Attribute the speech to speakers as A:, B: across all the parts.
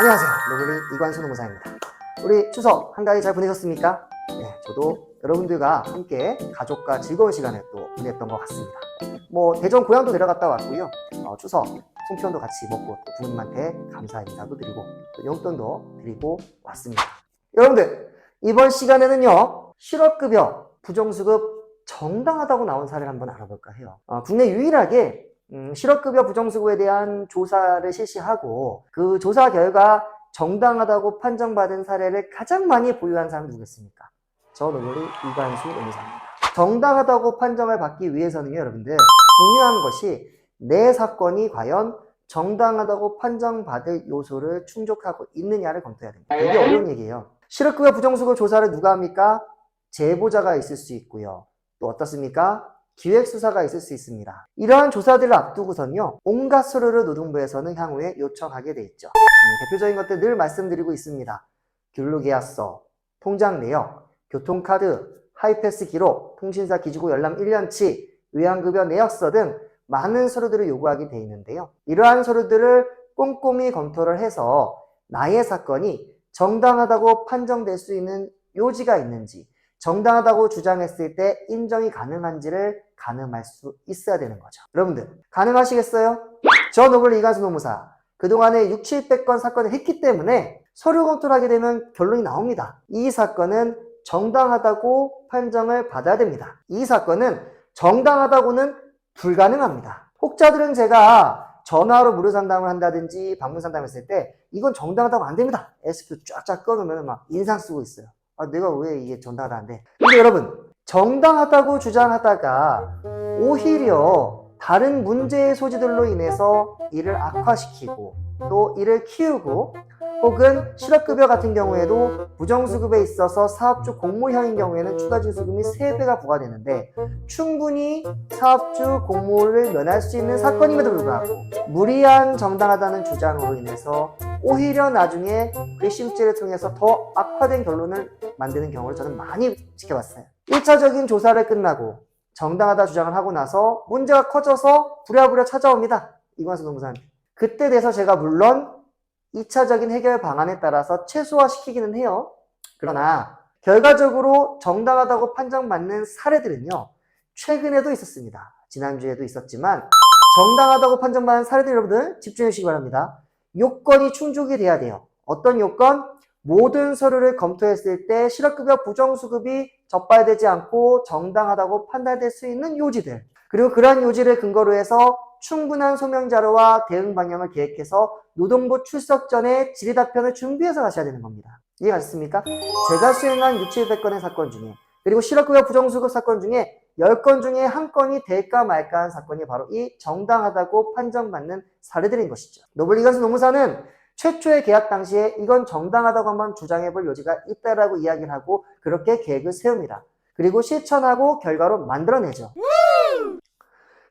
A: 안녕하세요. 노블리 이관수 노무사입니다. 우리 추석 한가위 잘 보내셨습니까? 네, 저도 여러분들과 함께 가족과 즐거운 시간을 또 보냈던 것 같습니다. 뭐 대전 고향도 내려갔다 왔고요. 어, 추석 송편도 같이 먹고 또 부모님한테 감사 인사도 드리고 또 용돈도 드리고 왔습니다. 여러분들 이번 시간에는요 실업급여 부정수급 정당하다고 나온 사례를 한번 알아볼까 해요. 어, 국내 유일하게 음, 실업급여 부정수급에 대한 조사를 실시하고 그 조사 결과 정당하다고 판정받은 사례를 가장 많이 보유한 사람이 누구겠습니까? 저 노블리 이관수 노무사입니다. 정당하다고 판정을 받기 위해서는요, 여러분들 중요한 것이 내 사건이 과연 정당하다고 판정받을 요소를 충족하고 있느냐를 검토해야 됩니다. 이게 어려운 얘기예요. 실업급여 부정수급 조사를 누가 합니까? 제보자가 있을 수 있고요. 또 어떻습니까? 기획수사가 있을 수 있습니다. 이러한 조사들을 앞두고선요, 온갖 서류를 노동부에서는 향후에 요청하게 돼 있죠. 음, 대표적인 것들 늘 말씀드리고 있습니다. 근로계약서, 통장 내역, 교통카드, 하이패스 기록, 통신사 기지고 열람 1년치, 의향급여 내역서 등 많은 서류들을 요구하게 돼 있는데요. 이러한 서류들을 꼼꼼히 검토를 해서 나의 사건이 정당하다고 판정될 수 있는 요지가 있는지, 정당하다고 주장했을 때 인정이 가능한지를 가늠할 수 있어야 되는 거죠. 여러분들, 가능하시겠어요? 저 노블 이가수 노무사, 그동안에 6, 700건 사건을 했기 때문에 서류 검토를 하게 되면 결론이 나옵니다. 이 사건은 정당하다고 판정을 받아야 됩니다. 이 사건은 정당하다고는 불가능합니다. 혹자들은 제가 전화로 무료 상담을 한다든지 방문 상담했을 때 이건 정당하다고 안 됩니다. SQ 쫙쫙 꺼놓으면 막 인상 쓰고 있어요. 아, 내가 왜 이게 정당하다는데. 근데 여러분, 정당하다고 주장하다가 오히려 다른 문제의 소지들로 인해서 이를 악화시키고 또 이를 키우고 혹은 실업급여 같은 경우에도 부정수급에 있어서 사업주 공모형인 경우에는 추가 징수금이 3배가 부과되는데 충분히 사업주 공모를 면할 수 있는 사건임에도 불구하고 무리한 정당하다는 주장으로 인해서 오히려 나중에 괘씸죄를 통해서 더 악화된 결론을 만드는 경우를 저는 많이 지켜봤어요. 1차적인 조사를 끝나고 정당하다 주장을 하고 나서 문제가 커져서 부랴부랴 찾아옵니다. 이관수 노무사님. 그때 돼서 제가 물론 2차적인 해결 방안에 따라서 최소화시키기는 해요. 그러나 결과적으로 정당하다고 판정받는 사례들은요. 최근에도 있었습니다. 지난주에도 있었지만 정당하다고 판정받은 사례들 여러분들 집중해 주시기 바랍니다. 요건이 충족이 돼야 돼요. 어떤 요건? 모든 서류를 검토했을 때 실업급여 부정수급이 적발되지 않고 정당하다고 판단될 수 있는 요지들 그리고 그러한 요지를 근거로 해서 충분한 소명 자료와 대응 방향을 계획해서 노동부 출석 전에 질의 답변을 준비해서 가셔야 되는 겁니다. 이해 가셨습니까? 제가 수행한 6, 700건의 사건 중에 그리고 실업급여 부정수급 사건 중에 10건 중에 한 건이 될까 말까 한 사건이 바로 이 정당하다고 판정받는 사례들인 것이죠. 노블리간스 노무사는 최초의 계약 당시에 이건 정당하다고 한번 주장해 볼 여지가 있다라고 이야기를 하고 그렇게 계획을 세웁니다. 그리고 실천하고 결과로 만들어내죠.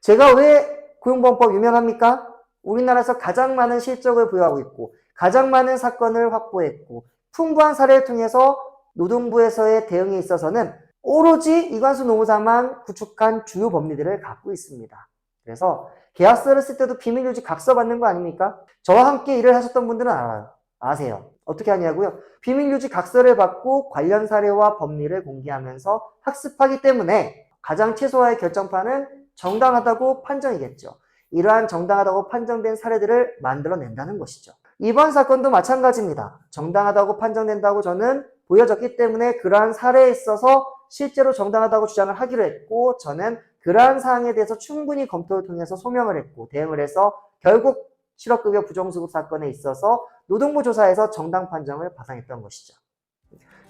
A: 제가 왜 고용보험법 유명합니까? 우리나라에서 가장 많은 실적을 부여하고 있고 가장 많은 사건을 확보했고 풍부한 사례를 통해서 노동부에서의 대응에 있어서는 오로지 이관수 노무사만 구축한 주요 법리들을 갖고 있습니다. 그래서 계약서를 쓸 때도 비밀유지 각서 받는 거 아닙니까? 저와 함께 일을 하셨던 분들은 알아요. 아세요. 어떻게 하냐고요? 비밀유지 각서를 받고 관련 사례와 법리를 공개하면서 학습하기 때문에 가장 최소화의 결정판은 정당하다고 판정이겠죠. 이러한 정당하다고 판정된 사례들을 만들어낸다는 것이죠. 이번 사건도 마찬가지입니다. 정당하다고 판정된다고 저는 보여졌기 때문에 그러한 사례에 있어서 실제로 정당하다고 주장을 하기로 했고 저는 그러한 사항에 대해서 충분히 검토를 통해서 소명을 했고 대응을 해서 결국 실업급여 부정수급 사건에 있어서 노동부 조사에서 정당 판정을 받아냈던 것이죠.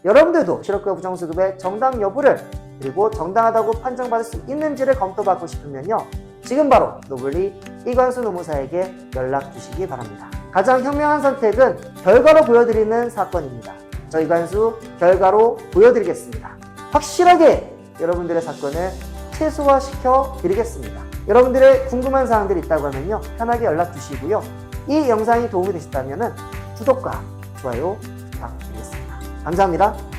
A: 여러분들도 실업급여 부정수급의 정당 여부를 그리고 정당하다고 판정받을 수 있는지를 검토받고 싶으면요. 지금 바로 노블리 이관수 노무사에게 연락 주시기 바랍니다. 가장 현명한 선택은 결과로 보여드리는 사건입니다. 저 이관수 결과로 보여드리겠습니다. 확실하게 여러분들의 사건을 최소화시켜 드리겠습니다. 여러분들의 궁금한 사항들이 있다고 하면요. 편하게 연락 주시고요. 이 영상이 도움이 되셨다면 구독과 좋아요 부탁드리겠습니다. 감사합니다.